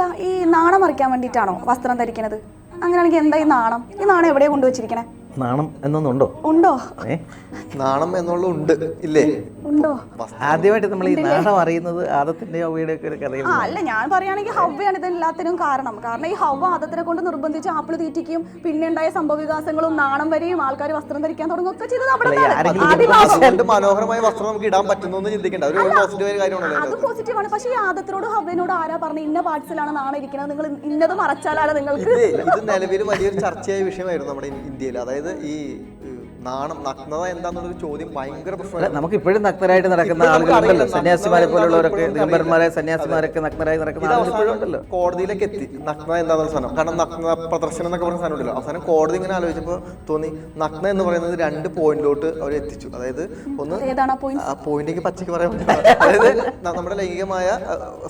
അല്ല ഈ നാണം മറിക്കാൻ വേണ്ടിയിട്ടാണോ വസ്ത്രം ധരിക്കണത്? അങ്ങനെയാണെങ്കിൽ എന്താ ഈ നാണം? ഈ നാണം എവിടെ കൊണ്ടുവച്ചിരിക്കണേ? നാണം എന്നൊന്നുണ്ടോ? ഉണ്ടോ? നാണം എന്നുള്ള ഉണ്ട്. ഇല്ലേ? ഉണ്ടോ? ആദ്യമായിട്ട് നമ്മൾ ഈ നാണം അറിയുന്നത് ആദത്തിന്റെ അവയുടെ ഒക്കെ ഒരു കഥയിൽ അല്ല ഞാൻ പറയുകയാണെങ്കിൽ ഹവ്വയാണ് ഇതെല്ലാത്തിനും കാരണം. കാരണം ഈ ഹവ്വ ആദത്തിനെ കൊണ്ട് നിർബന്ധിച്ച് ആപ്പിൾ തീറ്റിക്കും പിന്നെ ഉണ്ടായ സംഭവ വികാസങ്ങളും നാണം വരെയും ആൾക്കാർ വസ്ത്രം ധരിക്കാൻ തുടങ്ങും ഒക്കെ ചെയ്തത് അവിടെ മനോഹരമായ വസ്ത്രം നമുക്ക് ഇടാൻ പറ്റുന്നു ചിന്തിക്കേണ്ട. ഒരു പോസിറ്റീവ് കാര്യമാണല്ലോ അത് പോസിറ്റീവ് ആണ്. പക്ഷേ ഈ ആദത്തിനോട് ഹവ്വനോട് ആരാ പറഞ്ഞു? ഇന്ന പാർട്സിലാണ് നാണം ഇരിക്കുന്നത് നിങ്ങൾ ഇന്നത് മറച്ചാലാണ് നിങ്ങൾക്ക് ഇത് നിലവിൽ വലിയൊരു ചർച്ചയായ വിഷയമായിരുന്നു നമ്മുടെ ഇന്ത്യയിൽ. അതായത് ഈ നാണം നഗ്നത എന്താന്നുള്ള ചോദ്യം ഭയങ്കര പ്രശ്നമാണ്. നമുക്ക് ഇപ്പോഴും നഗ്നരായിട്ട് നടക്കുന്ന ആളുകളുണ്ടല്ലോ. സന്യാസിമാരെ നഗ്നത പോലുള്ളവരൊക്കെ ദിഗംബരന്മാരെ സന്യാസിമാരൊക്കെ നഗ്നരായി നടക്കുന്ന ഉണ്ടല്ലോ. കോടതിയിലേക്ക് എത്തി. നഗ്ന എന്താണെന്ന സാധനം? കാരണം നഗ്ന പ്രദർശനം എന്നൊക്കെ പറഞ്ഞ സാധനം ഉണ്ടല്ലോ. അവസാനം കോടതി ഇങ്ങനെ ആലോചിച്ചപ്പോൾ തോന്നി നഗ്ന എന്ന് പറയുന്നത് രണ്ട് പോയിന്റിലോട്ട് അവർ എത്തിച്ചു. അതായത് ഒന്ന് പോയിന്റേക്ക് പച്ചയ്ക്ക് പറയാൻ പറ്റില്ല. അതായത് നമ്മുടെ ലൈംഗികമായ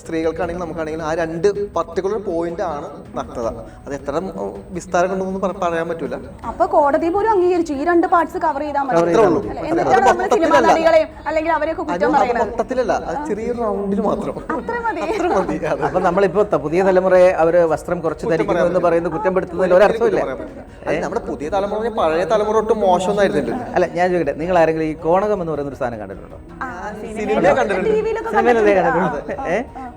സ്ത്രീകൾക്കാണെങ്കിലും നമുക്കാണെങ്കിലും ആ രണ്ട് പർട്ടിക്കുലർ പോയിന്റ് ആണ് നഗ്നത. അത് എത്ര വിസ്താരം കൊണ്ടൊന്നും പറയാൻ പറ്റൂല. അപ്പൊ കോടതി പോലും അംഗീകരിച്ചു. ഈ രണ്ട് പാർട്സ് കവർ ചെയ്താൽ മതി. അല്ലേ? എന്നിട്ടാണ് നമ്മൾ സിനിമാ നടികളെയും അല്ലെങ്കിൽ അവരെയൊക്കെ കുറ്റം അത് പറയുന്നത്. മൊത്തത്തിലല്ല. അത് ചെറിയൊരു റൗണ്ടിൽ മാത്രം. അത്ര മതി. അത്ര മതി. അതെ. അപ്പൊ നമ്മളിപ്പോ പുതിയ തലമുറയെ അവർ വസ്ത്രം കുറച്ച് ധരിക്കുന്നു എന്ന് പറയുന്നത് കുറ്റപ്പെടുത്തുന്നതിൽ ഒരർത്ഥമില്ല നമ്മുടെ പുതിയ തലമുറ പഴയ തലമുറ ഒട്ടും മോശമൊന്നായിരുന്നില്ല അല്ല ഞാൻ ചോദിക്കട്ടെ. നിങ്ങൾ ആരെങ്കിലും ഈ കോണകം എന്ന് പറയുന്ന ഒരു സാധനം കണ്ടിട്ടുണ്ടോ? സിനിമ കണ്ടിട്ടുണ്ട്.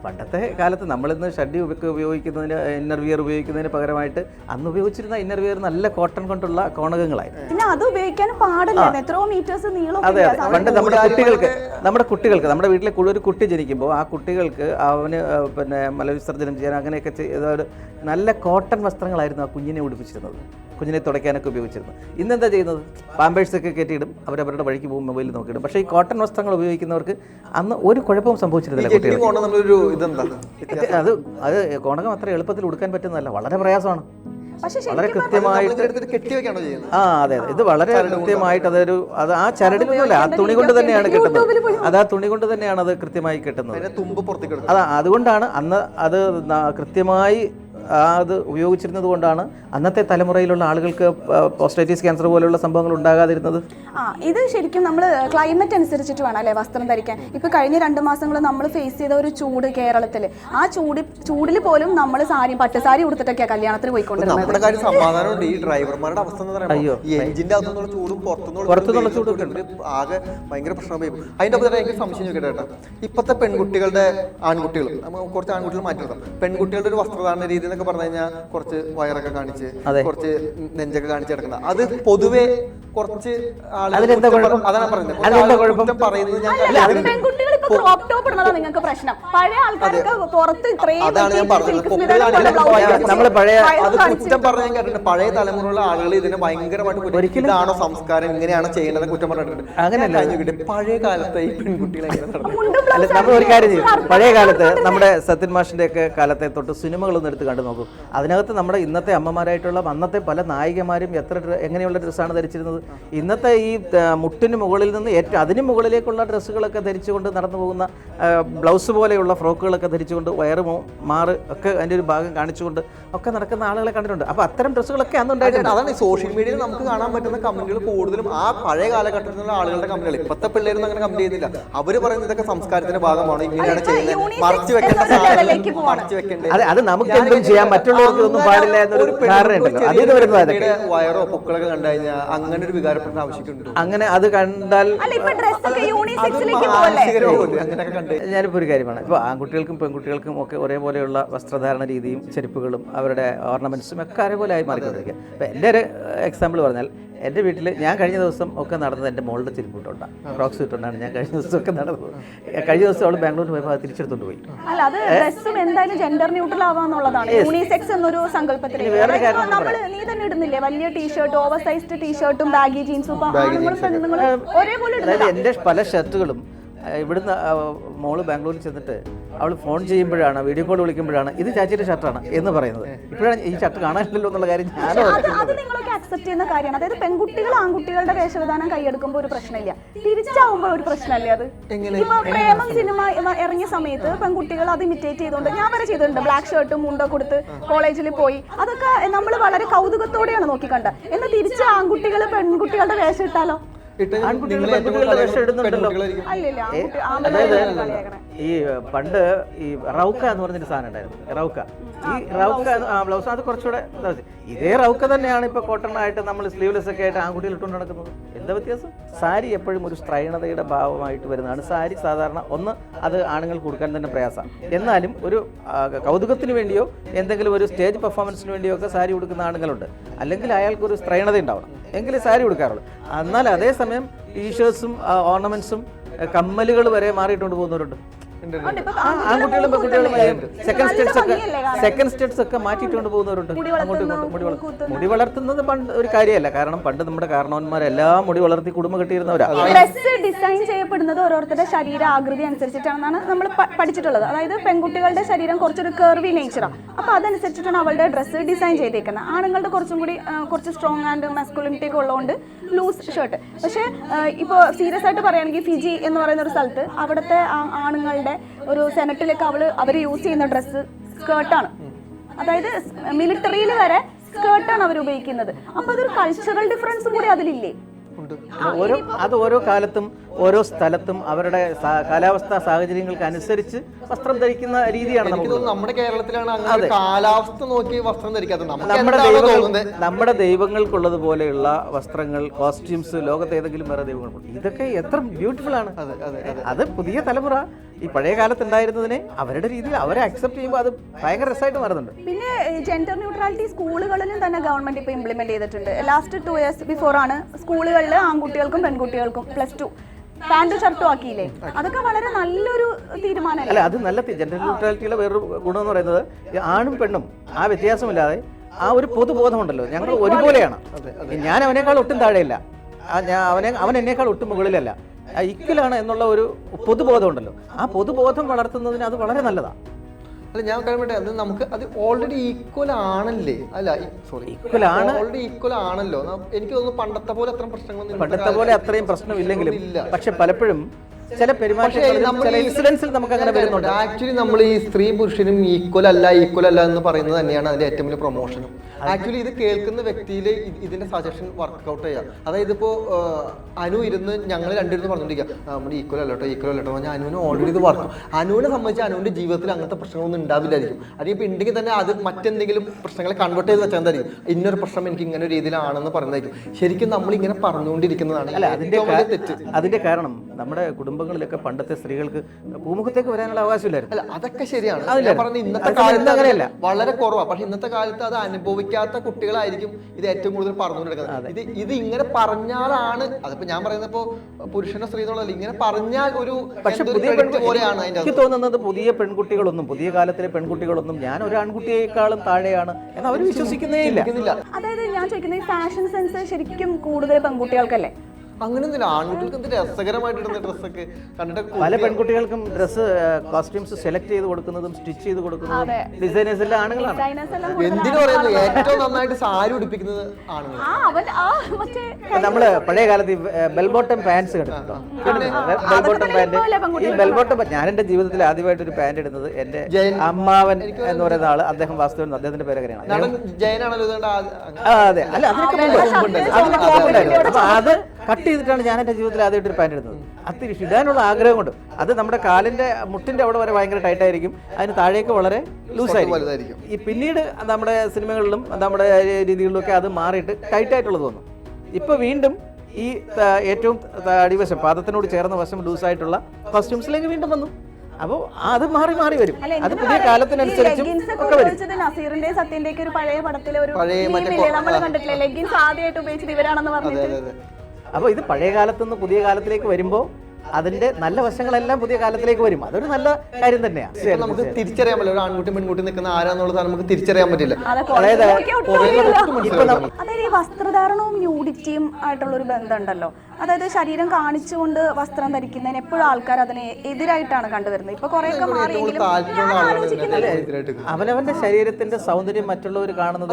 പണ്ടത്തെ കാലത്ത് നമ്മളിന്ന് ഷഡ്ഡി ഉപയോഗിക്കുന്നതിന് ഇന്നർ വിയർ ഉപയോഗിക്കുന്നതിന് പകരമായിട്ട് അന്ന് ഉപയോഗിച്ചിരുന്ന ഇന്നർ വിയർ നല്ല കോട്ടൺ കൊണ്ടുള്ള കോണകങ്ങളായിരുന്നു. പിന്നെ അത് ഉപയോഗിക്കാനും പാടില്ല എത്രയോ മീറ്റേഴ്സ് നീളം അതെ അതെ. പണ്ട് നമ്മുടെ കുട്ടികൾക്ക് നമ്മുടെ കുട്ടികൾക്ക് നമ്മുടെ വീട്ടിലെ കൂടുതൽ ഒരു കുട്ടി ജനിക്കുമ്പോൾ ആ കുട്ടികൾക്ക് അവന് പിന്നെ മലവിസർജനം ചെയ്യാൻ അങ്ങനെയൊക്കെ ചെയ്ത നല്ല കോട്ടൺ വസ്ത്രങ്ങളായിരുന്നു ആ കുഞ്ഞിനെ ഉടുപ്പിച്ചിരുന്നത്. കുഞ്ഞിനെ തുടയ്ക്കാനൊക്കെ ഉപയോഗിച്ചിരുന്നു ഇന്നെന്താ ചെയ്യുന്നത്? പാമ്പേഴ്സൊക്കെ കയറ്റിയിടും. അവരവരുടെ വഴിക്ക് പോകും മൊബൈലിൽ നോക്കിയിടും. പക്ഷേ ഈ കോട്ടൺ വസ്ത്രങ്ങൾ ഉപയോഗിക്കുന്നവർക്ക് അന്ന് ഒരു കുഴപ്പവും സംഭവിച്ചിരുന്നില്ല കെട്ടി കുട്ടികൾ ഇതെന്താ? അത് അത് കോണകം അത്ര എളുപ്പത്തിൽ ഉടുക്കാൻ പറ്റുന്നതല്ല. വളരെ പ്രയാസമാണ്. വളരെ കൃത്യമായിട്ട് എടുത്തിട്ട് കെട്ടി വെക്കാണോ ചെയ്യുന്നത്? ആ അതെ ഇത് വളരെ കൃത്യമായിട്ട് അതൊരു അത് ആ ചരടിലൊന്നുമില്ല ആ തുണി കൊണ്ട് തന്നെയാണ് കിട്ടുന്നത്. അത് ആ തുണി കൊണ്ട് തന്നെയാണ് അത് കൃത്യമായി കിട്ടുന്നത്. തുമ്പ് പുറത്തേക്ക് അതാ അതുകൊണ്ടാണ് അന്ന് അത് കൃത്യമായി അത് ഉപയോഗിച്ചിരുന്നത് കൊണ്ടാണ് അന്നത്തെ തലമുറയിലുള്ള ആളുകൾക്ക് പോസ്റ്റൈറ്റിസ് ക്യാൻസർ പോലെയുള്ള സംഭവങ്ങൾ ഉണ്ടാകാതിരുന്നത്? ആ ഇത് ശരിക്കും നമ്മൾ ക്ലൈമറ്റ് അനുസരിച്ചിട്ട് വേണം അല്ലേ വസ്ത്രം ധരിക്കാൻ? ഇപ്പോൾ കഴിഞ്ഞ രണ്ട് മാസങ്ങൾ നമ്മൾ ഫേസ് ചെയ്ത ഒരു ചൂട് കേരളത്തിൽ ആ ചൂട് ചൂടിൽ പോലും നമ്മൾ സാരി പട്ടുസാരി ഉടുത്തിട്ടൊക്കെയാണ് കല്യാണത്തിന് പോയിക്കൊണ്ടിരുന്നത്. നമ്മുടെ കാര്യം സമാധാനമുണ്ട്. ഈ ഡ്രൈവർമാരുടെ അവസ്ഥ ഈ എഞ്ചിന്റെ അകത്തുനിന്നുള്ള ചൂടും പുറത്തുനിന്നുള്ള പുറത്തുനിന്നുള്ള ചൂടും ഇവർ ആകെ ഭയങ്കര പ്രശ്നമായി അതിന്റെ ഒപ്പം എനിക്ക് സംശയം ചോദിക്കട്ടെ കേട്ടോ ഇപ്പോഴത്തെ പെൺകുട്ടികളുടെ ആൺകുട്ടികൾ നമ്മൾ കുറച്ച് ആൺകുട്ടികൾ മാറ്റി പെൺകുട്ടികളുടെ ഒരു വസ്ത്രധാരണ രീതി എന്നൊക്കെ പറഞ്ഞു കഴിഞ്ഞാൽ കുറച്ച് വയറൊക്കെ കാണിച്ച് കുറച്ച് നെഞ്ചൊക്കെ കാണിച്ച് കിടക്കുന്ന അത് പൊതുവെ കുറച്ച് ആളുകൾ അതാണ് പറയുന്നത് പറയുന്നത് ഞാൻ ഇപ്പൊ ക്രോപ്പ് ടോപ്പ് ഇടുന്നതാണ് നിങ്ങൾക്ക് പ്രശ്നം. പഴയ ആൾക്കാരൊക്കെ പുറത്ത് ഇത്രയും പഴയ- തലമുറയുള്ള അത് കുറ്റം പറഞ്ഞ പഴയ തലമുറയിലുള്ള ആളുകൾ ഇതിനെ ഭയങ്കരമായിട്ട് കുറ്റം ഇതാണോ സംസ്കാരം? ഇങ്ങനെയാണ് ചെയ്യേണ്ടത് കുറ്റം പറഞ്ഞിട്ടുണ്ട്. അങ്ങനെയല്ല. പഴയ കാലത്തെ ഈ blouse നമ്മൾ ഒരു കാര്യം ചെയ്യും. പഴയ കാലത്ത് നമ്മുടെ സത്യൻ മാഷിന്റെ ഒക്കെ കാലത്തെ തൊട്ട് സിനിമകളൊന്നും എടുത്ത് കണ്ടു നോക്കും. അതിനകത്ത് നമ്മുടെ ഇന്നത്തെ അമ്മമാരായിട്ടുള്ള അന്നത്തെ പല നായികമാരും എത്ര എങ്ങനെയുള്ള ഡ്രസ്സാണ് ധരിച്ചിരുന്നത്? ഇന്നത്തെ ഈ മുട്ടിന് മുകളിൽ നിന്ന് ഏറ്റവും അതിന് മുകളിലേക്കുള്ള ഡ്രസ്സുകളൊക്കെ ധരിച്ചുകൊണ്ട് നടന്നു പോകുന്ന ബ്ലൗസ് പോലെയുള്ള ഫ്രോക്കുകളൊക്കെ ധരിച്ചുകൊണ്ട് വയറ് മാറ് ഒക്കെ അതിന്റെ ഒരു ഭാഗം കാണിച്ചുകൊണ്ട് ഒക്കെ നടക്കുന്ന ആളുകളെ കണ്ടിട്ടുണ്ട്. അപ്പോൾ അത്തരം ഡ്രസ്സുകളൊക്കെ അന്ന് ഉണ്ടായിട്ടുണ്ട്. അതാണ് ഈ സോഷ്യൽ മീഡിയയിൽ നമുക്ക് കാണാൻ പറ്റുന്ന കമ്പനികൾ കൂടുതലും ആ പഴയ കാലഘട്ടത്തിലുള്ള ആളുകളുടെ കമ്പനികൾ ഇപ്പോഴത്തെ പിള്ളേരൊന്നും അങ്ങനെ കമ്പനി ചെയ്യുന്നില്ല. അവർ പറയുന്നത് ഇതൊക്കെ സംസ്കാരത്തിന്റെ ഭാഗമാണ്. ഇങ്ങനെയാണ് ചെയ്യുന്നത്. മറച്ചു വെക്കേണ്ട. മറച്ചു വെക്കേണ്ടത് അതെ അത് നമുക്ക് എന്തും ചെയ്യാം. മറ്റുള്ളവർക്ക് പാടില്ല എന്നൊരു ധാരണയുണ്ടല്ലോ അതിൽ നിന്ന് വരുന്നത് അതൊക്കെ. വയറോ പൊക്കളൊക്കെ കണ്ടു കഴിഞ്ഞാൽ അങ്ങനെ ഒരു വികാരപ്പെട്ട ആവശ്യമുണ്ട്. അങ്ങനെ അത് കണ്ടാൽ രോഗമല്ലേ അങ്ങനെയൊക്കെ കണ്ടു ഞാനിപ്പോൾ ഒരു കാര്യമാണ്. ഇപ്പോൾ ആൺകുട്ടികൾക്കും പെൺകുട്ടികൾക്കും ഒക്കെ ഒരേപോലെയുള്ള വസ്ത്രധാരണ രീതിയും ചെരുപ്പുകളും അവരുടെ ഓർണമെന്റ്സും ഒക്കെ ഒരേപോലെ ആയി മാറിക്കൊണ്ടിരിക്കുക. അപ്പോൾ എന്റെ ഒരു എക്സാമ്പിൾ പറഞ്ഞാൽ എന്റെ വീട്ടിൽ ഞാൻ കഴിഞ്ഞ ദിവസം ഒക്കെ നടന്നത് എന്റെ മോളുടെ ചെരുപ്പ് ക്രോക്സ് ഫ്രോക്സ് ഇട്ടുകൊണ്ടാണ് ഞാൻ കഴിഞ്ഞ ദിവസം ഒക്കെ നടന്നത്. കഴിഞ്ഞ ദിവസം അവൾ ബാംഗ്ലൂരിൽ പോയപ്പോൾ അത് തിരിച്ചെടുത്തോണ്ട് പോയി. അല്ല അത് ഡ്രസ്സും എന്തായാലും ജെൻഡർ ന്യൂട്രൽ ആവാന്നുള്ളതാണ്. യൂണിസെക്സ് എന്നൊരു സങ്കല്പത്തിൽ നമ്മൾ നീ തന്നെ ഇടുന്നില്ലേ? വലിയ ടീഷർട്ട് ഓവർ സൈസ്ഡ് ടീഷർട്ടും ബാഗി ജീൻസും ഒരേപോലെ അതായത് എന്റെ പല ഷർട്ടുകളും ഇവിടുന്ന് മോൾ ബാംഗ്ലൂരിൽ ചെന്നിട്ട് അവൾ ഫോൺ ചെയ്യുമ്പോഴാണ് വീഡിയോ കോൾ വിളിക്കുമ്പോഴാണ് ഇത് ചാച്ചിയുടെ ഷർട്ടാണ് എന്ന് പറയുന്നത്. ഇപ്പോഴാണ് ഈ ഷർട്ട് കാണാനില്ലല്ലോ എന്നുള്ള കാര്യം ഞാൻ അത് നിങ്ങളൊക്കെ അക്സെപ്റ്റ് ചെയ്യുന്ന കാര്യമാണ്. അതായത് പെൺകുട്ടികൾ ആൺകുട്ടികളുടെ വേഷവിധാനം കൈയെടുക്കുമ്പോൾ ഒരു പ്രശ്നമില്ല. തിരിച്ചാവുമ്പോൾ ഒരു പ്രശ്നമല്ലേ അത്? ഇപ്പൊ പ്രേമം സിനിമ ഇറങ്ങിയ സമയത്ത് പെൺകുട്ടികൾ അത് ഇമിറ്റേറ്റ് ചെയ്തുകൊണ്ട് ഞാൻ വരെ ചെയ്തിട്ടുണ്ട്. ബ്ലാക്ക് ഷർട്ടും മുണ്ടോ കൊടുത്ത് കോളേജിൽ പോയി. അതൊക്കെ നമ്മൾ വളരെ കൗതുകത്തോടെയാണ് നോക്കിക്കണ്ടത്. എന്നാൽ തിരിച്ച് ആൺകുട്ടികൾ പെൺകുട്ടികളുടെ വേഷം ഇട്ടാലോ? അതായത് ഈ പണ്ട് ഈ റൗക്ക എന്ന് പറഞ്ഞൊരു സാധനം ഉണ്ടായിരുന്നു. റൗക്ക. ഈ റൗക്ക ബ്ലൗസ്. അത് കുറച്ചുകൂടെ ഇതേ റൗക്ക തന്നെയാണ് ഇപ്പൊ കോട്ടൺ ആയിട്ട് നമ്മൾ സ്ലീവ്ലെസ് ഒക്കെ ആയിട്ട് ആൺകുട്ടികൾ ഇട്ടുകൊണ്ട് നടക്കുന്നത്. എന്താ വ്യത്യാസം? സാരി എപ്പോഴും ഒരു സ്ത്രൈണതയുടെ ഭാവമായിട്ട് വരുന്നതാണ്. സാരി സാധാരണ ഒന്ന് അത് ആണുങ്ങൾക്ക് കൊടുക്കാൻ തന്നെ പ്രയാസം എന്നാലും ഒരു കൗതുകത്തിന് വേണ്ടിയോ എന്തെങ്കിലും ഒരു സ്റ്റേജ് പെർഫോമൻസിന് വേണ്ടിയോ ഒക്കെ സാരി കൊടുക്കുന്ന ആണുങ്ങളുണ്ട്. അല്ലെങ്കിൽ അയാൾക്ക് ഒരു സ്ത്രൈണത ഉണ്ടാവണം എങ്കിലേ സാരി കൊടുക്കാറുള്ളൂ എന്നാൽ അതേസമയം ടീഷേഴ്സും ഓർണമെന്റ്സും കമ്മലുകൾ വരെ മാറിയിട്ടുകൊണ്ട് പോകുന്നവരുണ്ട്. ആൺകുട്ടികളും പെൺകുട്ടികളും സെക്കൻഡ് സ്റ്റേറ്റ്സ് ഒക്കെ സെക്കൻഡ് സ്റ്റേറ്റ്സ് ഒക്കെ മാറ്റിയിട്ടുണ്ട് പോകുന്നവരുണ്ട്. മുടി അങ്ങോട്ടും ഇങ്ങോട്ടും മുടി വളർ- മുടി വളർത്തുന്നത് പണ്ട് ഒരു കാര്യമല്ല. കാരണം പണ്ട് നമ്മുടെ കാരണവന്മാരെല്ലാം മുടി വളർത്തി കുടുംബം കെട്ടിയിരുന്നവരാ. ഡിസൈൻ ചെയ്യപ്പെടുന്നത് ഓരോരുത്തരുടെ ശരീര ആകൃതി അനുസരിച്ചിട്ടാണെന്നാണ് നമ്മൾ പഠിച്ചിട്ടുള്ളത്. അതായത് പെൺകുട്ടികളുടെ ശരീരം കുറച്ചൊരു കർവി നേച്ചറാണ് അപ്പൊ അതനുസരിച്ചിട്ടാണ് അവളുടെ ഡ്രസ്സ് ഡിസൈൻ ചെയ്തേക്കുന്നത്. ആണുങ്ങളുടെ കുറച്ചും കൂടി കുറച്ച് സ്ട്രോങ് ആൻഡ് മെസ്കുലിനിറ്റി ഒക്കെ ഉള്ളതുകൊണ്ട് ലൂസ് ഷർട്ട് പക്ഷേ ഇപ്പോൾ സീരിയസ് ആയിട്ട് പറയുകയാണെങ്കിൽ ഫിജി എന്ന് പറയുന്ന ഒരു സ്ഥലത്ത് അവിടുത്തെ ആ- ഒരു സെനറ്റിലൊക്കെ അവൾ അവർ യൂസ് ചെയ്യുന്ന ഡ്രസ്സ് സ്കേർട്ടാണ് അതായത് മിലിറ്ററിയിൽ വരെ സ്കേർട്ടാണ് അവർ ഉപയോഗിക്കുന്നത്. അപ്പൊ അതൊരു കൾച്ചറൽ ഡിഫറൻസ് കൂടി അതിലില്ലേ? ഉണ്ട്. ഓരോ അത് ഓരോ കാലത്തും ഓരോ സ്ഥലത്തും അവരുടെ കാലാവസ്ഥാ സാഹചര്യങ്ങൾക്ക് അനുസരിച്ച് വസ്ത്രം ധരിക്കുന്ന രീതിയാണ് നമ്മുടെ കേരളത്തിലാണ് കാലാവസ്ഥ നോക്കി വസ്ത്രം ധരിക്കാത്തത്. നമ്മുടെ ദൈവങ്ങൾ നമ്മുടെ ദൈവങ്ങൾക്കുള്ളത് പോലെയുള്ള വസ്ത്രങ്ങൾ കോസ്റ്റ്യൂംസ് ലോകത്ത് ഏതെങ്കിലും വേറെ ദൈവങ്ങൾ ഇതൊക്കെ എത്ര ബ്യൂട്ടിഫുൾ ആണ്. അതെ അതെ. അത് പുതിയ തലമുറ ഈ പഴയ കാലത്ത് ഉണ്ടായിരുന്നതിനെ അവരുടെ രീതിയിൽ അവരെ അക്സെപ്റ്റ് ചെയ്യുമ്പോൾ അത് ഭയങ്കര രസമായിട്ട് മാറുന്നുണ്ട്. പിന്നെ ജെൻഡർ ന്യൂട്രാലിറ്റി സ്കൂളുകളിലും തന്നെ ഗവൺമെന്റ് ഇപ്പോൾ ഇംപ്ലിമെന്റ് ചെയ്തിട്ടുണ്ട്. ലാസ്റ്റ് ടു ഇയേഴ്സ് ബിഫോർ ആണ് സ്കൂളുകളിൽ ആൺകുട്ടികൾക്കും പെൺകുട്ടികൾക്കും പ്ലസ് ടു പാന്റ് ഷർട്ടും ആക്കിയില്ലേ? അതൊക്കെ വളരെ നല്ലൊരു തീരുമാനമല്ലേ? അല്ല അത് നല്ല ജെൻഡർ ന്യൂട്രാലിറ്റിയുടെ വേറൊരു ഗുണം എന്ന് പറയുന്നത് ആണും പെണ്ണും ആ വ്യത്യാസമില്ലാതെ ആ ഒരു പൊതുബോധമുണ്ടല്ലോ. ഞങ്ങൾ ഒരുപോലെയാണ്. ഞാൻ അവനേക്കാൾ ഒട്ടും താഴെയില്ല. ഞാൻ അവനെ അവൻ എന്നേക്കാൾ ഒട്ടും മുകളിലല്ല. ഇക്കലാണ് എന്നുള്ള ഒരു പൊതുബോധം ഉണ്ടല്ലോ ആ പൊതുബോധം വളർത്തുന്നതിന് അത് വളരെ നല്ലതാണ് അല്ല ഞാൻ കഴിയട്ടെ അത് നമുക്ക് അത് ഓൾറെഡി ഈക്വൽ ആണല്ലേ? അല്ല സോറി ഈക്വൽ ആണ്. ഓൾറെഡി ഈക്വൽ ആണല്ലോ. എനിക്ക് തോന്നുന്നു പണ്ടത്തെ പോലെ അത്ര പ്രശ്നങ്ങളൊന്നും പണ്ടത്തെ പോലെ അത്രയും പ്രശ്നമില്ലെങ്കിലും. പക്ഷെ പലപ്പോഴും ചില ഇൻസിഡൻസിൽ നമുക്ക് അങ്ങനെ വരുന്നുണ്ട്. ആക്ച്വലി നമ്മൾ ഈ സ്ത്രീ പുരുഷനും ഈക്വൽ അല്ല ഈക്വൽ അല്ല എന്ന് പറയുന്നത് തന്നെയാണ് അതിന്റെ ഏറ്റവും വലിയ പ്രൊമോഷനും ആക്ച്വലി ഇത് കേൾക്കുന്ന വ്യക്തിയിൽ ഇതിന്റെ സജഷൻ വർക്ക്ഔട്ട് ചെയ്യാം. അതായത് ഇപ്പോ അനു ഇരുന്ന് ഞങ്ങൾ രണ്ടിരുന്ന് പറഞ്ഞോണ്ടിരിക്കുക നമ്മൾ ഈക്വൽ അല്ലോട്ടോ ഈക്വൽ അല്ലോട്ടോ. പറഞ്ഞാൽ അനുവിന് ഓൾറെഡി ഇത് വർക്ക് അനുവിനെ സംബന്ധിച്ച് അനുവിന്റെ ജീവിതത്തിൽ അങ്ങനത്തെ പ്രശ്നങ്ങളൊന്നും ഉണ്ടാവില്ലായിരിക്കും. അതിപ്പോൾ ഉണ്ടെങ്കിൽ തന്നെ അത് മറ്റെന്തെങ്കിലും പ്രശ്നങ്ങളെ കൺവേർട്ട് ചെയ്ത് വെച്ചാൽ ഇന്നൊരു പ്രശ്നം എനിക്ക് ഇങ്ങനെ ഒരു രീതിയിലാണെന്ന് പറയുന്നതായിരിക്കും. ശരിക്കും നമ്മൾ ഇങ്ങനെ പറഞ്ഞുകൊണ്ടിരിക്കുന്നതാണ് അതിന്റെ തെറ്റ്. അതിന്റെ കാരണം നമ്മുടെ കുടുംബങ്ങളിലൊക്കെ പണ്ടത്തെ സ്ത്രീകൾക്ക് പൂമുഖത്തേക്ക് വരാനുള്ള അവകാശമില്ലായിരുന്നു. അല്ല അതൊക്കെ ശരിയാണ്. പറഞ്ഞ ഇന്നത്തെ കാലത്ത് അങ്ങനെയല്ല. വളരെ കുറവാണ് പക്ഷെ ഇന്നത്തെ കാലത്ത് അത് അനുഭവിക്കാത്ത കുട്ടികളായിരിക്കും ഇത് ഏറ്റവും കൂടുതൽ പറഞ്ഞുകൊണ്ടിരിക്കുന്നത്. ഇത് ഇത് ഇങ്ങനെ പറഞ്ഞാലാണ് അതിപ്പോ ഞാൻ പറയുന്നത് ഇപ്പോ പുരുഷനോ സ്ത്രീ എന്നുള്ളതല്ല ഇങ്ങനെ പറഞ്ഞാൽ ഒരു പക്ഷെ പുതിയ പോലെയാണ് എനിക്ക് തോന്നുന്നത് പുതിയ പെൺകുട്ടികളൊന്നും പുതിയ കാലത്തിലെ പെൺകുട്ടികളൊന്നും ഞാൻ ഒരു ആൺകുട്ടിയേക്കാളും താഴെയാണ് എന്ന് അവർ വിശ്വസിക്കുന്നേ ഇല്ല. അതായത് ഞാൻ ചോദിക്കുന്നത് ഈ ഫാഷൻ സെൻസ് ശരിക്കും കൂടുതൽ പെൺകുട്ടികൾക്കല്ലേ? അങ്ങനെയൊന്നുമില്ല ആൺകുട്ടികൾക്ക് എന്ത് രസകരമായിട്ട് ഇടുന്ന ഡ്രസ്സൊക്കെ? കണ്ടിട്ട് പല പെൺകുട്ടികൾക്കും ഡ്രസ്സ് കോസ്റ്റ്യൂംസ് സെലക്ട് ചെയ്ത് കൊടുക്കുന്നതും സ്റ്റിച്ച് ചെയ്ത് കൊടുക്കുന്നതും. ഡിസൈനേഴ്സ് എല്ലാം ആണുങ്ങളാണ്. എന്തിനു പറയുന്നത്? ഏറ്റവും നന്നായിട്ട് സാരി ഉടുപ്പിക്കുന്നത് ആണുങ്ങൾ ആ അവൻ ആ മറ്റേ ഇപ്പൊ നമ്മൾ പഴയ കാലത്ത് ബെൽബോട്ടം പാൻസ് കണ്ടിട്ടുണ്ടോ? ബെൽബോട്ടം പാന്റ് ഈ ബെൽബോട്ടം ഞാൻ എന്റെ ജീവിതത്തിൽ ആദ്യമായിട്ട് ഒരു പാന്റ് ഇടുന്നത് എന്റെ അമ്മാവൻ എന്ന് പറയുന്ന ആൾ അദ്ദേഹം വാസ്തവൻ അദ്ദേഹത്തിന്റെ പേര് അങ്ങനെയാണ് നടൻ ജയനാണല്ലോ ഇതുകൊണ്ട് ആ- ആ, അതെ. അല്ല അതിനൊക്കെ അതിനൊക്കെ. അപ്പൊ അത് കട്ട് ചെയ്തിട്ടാണ് ഞാൻ എന്റെ ജീവിതത്തിൽ ആദ്യമായിട്ട് ഒരു പാന്റ് ഇടുന്നത് അത്തിരി ഇടാനുള്ള ആഗ്രഹം കൊണ്ട്. അത് നമ്മുടെ കാലിന്റെ മുട്ടിന്റെ അവിടെ വരെ ഭയങ്കര ടൈറ്റായിരിക്കും അതിന് താഴേക്ക് വളരെ ലൂസായിരിക്കും ഈ പിന്നീട് നമ്മുടെ സിനിമകളിലും നമ്മുടെ രീതികളിലൊക്കെ അത് മാറിയിട്ട് ടൈറ്റായിട്ടുള്ളത് വന്നു ഇപ്പോൾ വീണ്ടും ഈ ഏറ്റവും അടിവശം പാദത്തിനോട് ചേർന്ന വശം ലൂസായിട്ടുള്ള കോസ്റ്റ്യൂംസിലേക്ക് വീണ്ടും വന്നു. അപ്പോൾ അത് മാറി മാറി വരും. അത് പുതിയ കാലത്തിനനുസരിച്ച് ഒക്കെ വരും. സത്യന്റെയൊക്കെ ഒരു പഴയ പടത്തിലെ ഒരു നമ്മൾ ആ. കണ്ടിട്ടില്ലേ? ലെഗിൻസ് ആദ്യമായിട്ട് ഉപയോഗിച്ചത് ഇവരാണെന്ന് പറഞ്ഞിട്ട്. അപ്പോൾ ഇത് പഴയ കാലത്തുനിന്ന് പുതിയ കാലത്തിലേക്ക് വരുമ്പോൾ അതിന്റെ നല്ല വശങ്ങളെല്ലാം പുതിയ കാലത്തിലേക്ക് വരും. അതൊരു നല്ല കാര്യം തന്നെയാണ് നമുക്ക് തിരിച്ചറിയാൻ പറ്റില്ല. ഒരു ആൺകുട്ടി പെൺകുട്ടി നിൽക്കുന്ന ആരാന്നുള്ളത് നമുക്ക് തിരിച്ചറിയാൻ പറ്റില്ല. അതായത് വസ്ത്രധാരണവും ന്യൂഡിറ്റിയും ആയിട്ടുള്ള ഒരു ബന്ധമുണ്ടല്ലോ. അതായത് ശരീരം കാണിച്ചുകൊണ്ട് വസ്ത്രം ധരിക്കുന്നതിന് എപ്പോഴും ആൾക്കാർ അതിനെ എതിരായിട്ടാണ് കണ്ടുവരുന്നത്. ഇപ്പൊ കുറെയൊക്കെ മാറിയെങ്കിലും അവനവന്റെ ശരീരത്തിന്റെ സൗന്ദര്യം മറ്റുള്ളവർ കാണുന്നത്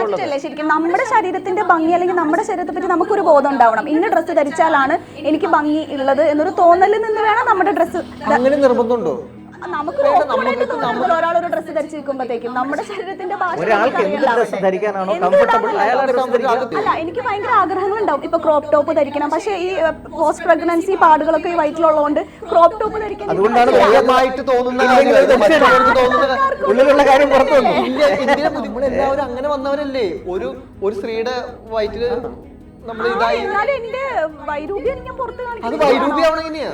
തെറ്റില്ല ശരിക്കും നമ്മുടെ ശരീരത്തിന്റെ ഭംഗി അല്ലെങ്കിൽ നമ്മുടെ ശരീരത്തെ പറ്റി നമുക്കൊരു ബോധം ഉണ്ടാവണം. ഇന്ന ഡ്രസ്സ് ധരിച്ചാലാണ് എനിക്ക് ഭംഗി ഉള്ളത് എന്നൊരു തോന്നലിൽ നിന്ന് വേണം നമ്മുടെ ഡ്രസ്സ് അങ്ങനെ നിർബന്ധമുണ്ടോ? നമുക്ക് ഒരാളൊരു ഡ്രസ്സ് ധരിച്ചിരിക്കുമ്പോഴത്തേക്കും നമ്മുടെ ശരീരത്തിന്റെ ഭാഷ അല്ല എനിക്ക് ഭയങ്കര ആഗ്രഹങ്ങളുണ്ടാവും. ഇപ്പൊ ക്രോപ്പ് ടോപ്പ് ധരിക്കണം. പക്ഷേ ഈ പോസ്റ്റ് പ്രഗ്നൻസി പാടുകളൊക്കെ ഈ വയറ്റിലുള്ളതുകൊണ്ട് ക്രോപ്പ് ടോപ്പ് ധരിക്കാൻ ഉള്ളിലുള്ള കാര്യം പുറത്തു അങ്ങനെ വന്നവരല്ലേ? ഒരു ഒരു സ്ത്രീയുടെ വയറ്റിൽ നമ്മൾ ഇതായി. അത് വൈരൂപി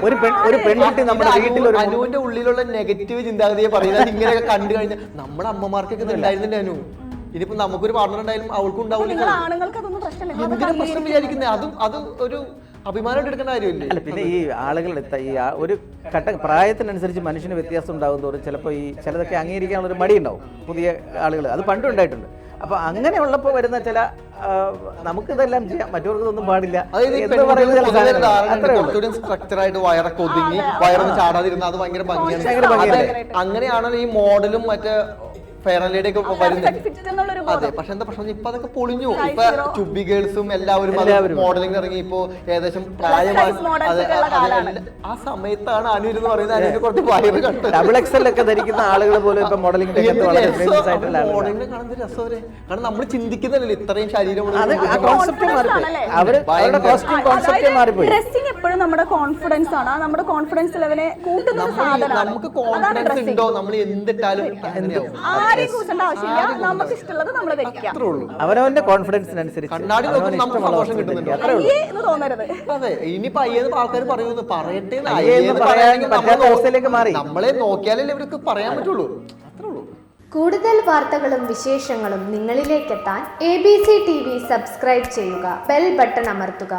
ഒരു പെൺ ഒരു പെൺകുട്ടി നമ്മുടെ വീട്ടിൽ ഒരു അനുവിന്റെ ഉള്ളിലുള്ള നെഗറ്റീവ് ചിന്താഗതിയെ പറയുന്നത് ഇങ്ങനെയൊക്കെ കണ്ടു കഴിഞ്ഞാൽ നമ്മുടെ അമ്മമാർക്കൊക്കെ ഇത് ഉണ്ടായിരുന്നില്ല അനു? ഇനിയിപ്പോ നമുക്കൊരു പാർട്ണർ ഉണ്ടായാലും അവൾക്കും ഉണ്ടാവില്ല എന്തിനാ പ്രശ്നം വിചാരിക്കുന്നത് അതും അത് ഒരു അഭിമാനമായിട്ട് എടുക്കേണ്ട കാര്യമില്ലേ? അല്ല പിന്നെ ഈ ആളുകളുടെ ഈ ഒരു ഘട്ട പ്രായത്തിനനുസരിച്ച് മനുഷ്യന് വ്യത്യാസം ഉണ്ടാകും തോറും ചിലപ്പോൾ ഈ ചിലതൊക്കെ അംഗീകരിക്കാനുള്ള ഒരു മടി ഉണ്ടാവും പുതിയ ആളുകൾ അത് പണ്ടും ഉണ്ടായിട്ടുണ്ട്. അപ്പോൾ അങ്ങനെ ഉള്ളപ്പോൾ വരുന്ന ചില നമുക്കിതെല്ലാം ചെയ്യാം. മറ്റവർക്കൊന്നും പാടില്ല. ആയിട്ട് വയറൊക്കെ ഒതുങ്ങി വയറൊന്ന് ചാടാതിരുന്ന അത് ഭയങ്കര ഭംഗിയാണ്. ഭയങ്കര ഭംഗിയല്ലേ? അതെ, അങ്ങനെയാണ് ഈ മോഡലും മറ്റേ ഫെയർ ആൻഡ് ലേഡി ഒക്കെ വരുന്നത്. അതെ പക്ഷെ എന്താ പ്രശ്നം? ഇപ്പൊ അതൊക്കെ പൊളിഞ്ഞു. ഇപ്പൊ ചുബി ഗേൾസും എല്ലാവരും. മോഡലിംഗ് ഇറങ്ങി. ഇപ്പൊ ഏകദേശം പ്രായമായി ആ സമയത്താണ് അനു എന്ന് പറയുന്നത് അനുവിന് കുറച്ച് വയറ് കണ്ടത്. ഡബിൾ എക്സൽ ഒക്കെ ധരിക്കുന്ന ആളുകൾ പോലും ഇപ്പൊ മോഡലിംഗ് കാണുന്ന രസമല്ലേ കാരണം നമ്മൾ ചിന്തിക്കുന്നില്ലല്ലോ ഇത്രയും ശരീരം ആ കോൺസെപ്റ്റ് മാറിപ്പോയി. ആണല്ലേ? അവർ അവരുടെ. കോസ്റ്റ്യൂം കോൺസെപ്റ്റ് മാറിപ്പോയി. എപ്പോഴും നമ്മുടെ കോൺഫിഡൻസ് ആണ്. ആ നമ്മുടെ കോൺഫിഡൻസ് ലെവലെ കൂട്ടുന്ന ഒരു സാധനമാണ്. നമുക്ക് കോൺഫിഡൻസ് ഉണ്ടോ? നമ്മൾ എന്തിട്ടാലും അങ്ങനെയാവും ആരെയും കൂട്ടേണ്ട ആവശ്യമില്ല. നമുക്ക് ഇഷ്ടമുള്ളത് നമ്മൾ ധരിക്കാം അത്രേ ഉള്ളൂ. അവനവന്റെ കോൺഫിഡൻസിനനുസരിച്ച് കണ്ണാടി അവനവന് നോക്കുമ്പോൾ നമുക്ക് ഇഷ്ടമുള്ള സന്തോഷം വസ്ത്രം കിട്ടുന്നുണ്ട്. അത്രേ ഉള്ളൂ. എന്ന് തോന്നരുത്. അതെ ഇനിയിപ്പോ അയ്യെന്ന് ആൾക്കാർ പറയുന്നു പറയട്ടെ എന്ന് പറ്റാത്ത അവസ്ഥയിലേക്ക് മാറി. നമ്മളെ നോക്കിയാലല്ലേ ഇവർക്ക് പറയാൻ പറ്റുള്ളൂ. കൂടുതൽ വാർത്തകളും വിശേഷങ്ങളും നിങ്ങളിലേക്കെത്താൻ A B C T V subscribe ചെയ്യുക. ബെൽ ബട്ടൺ അമർത്തുക.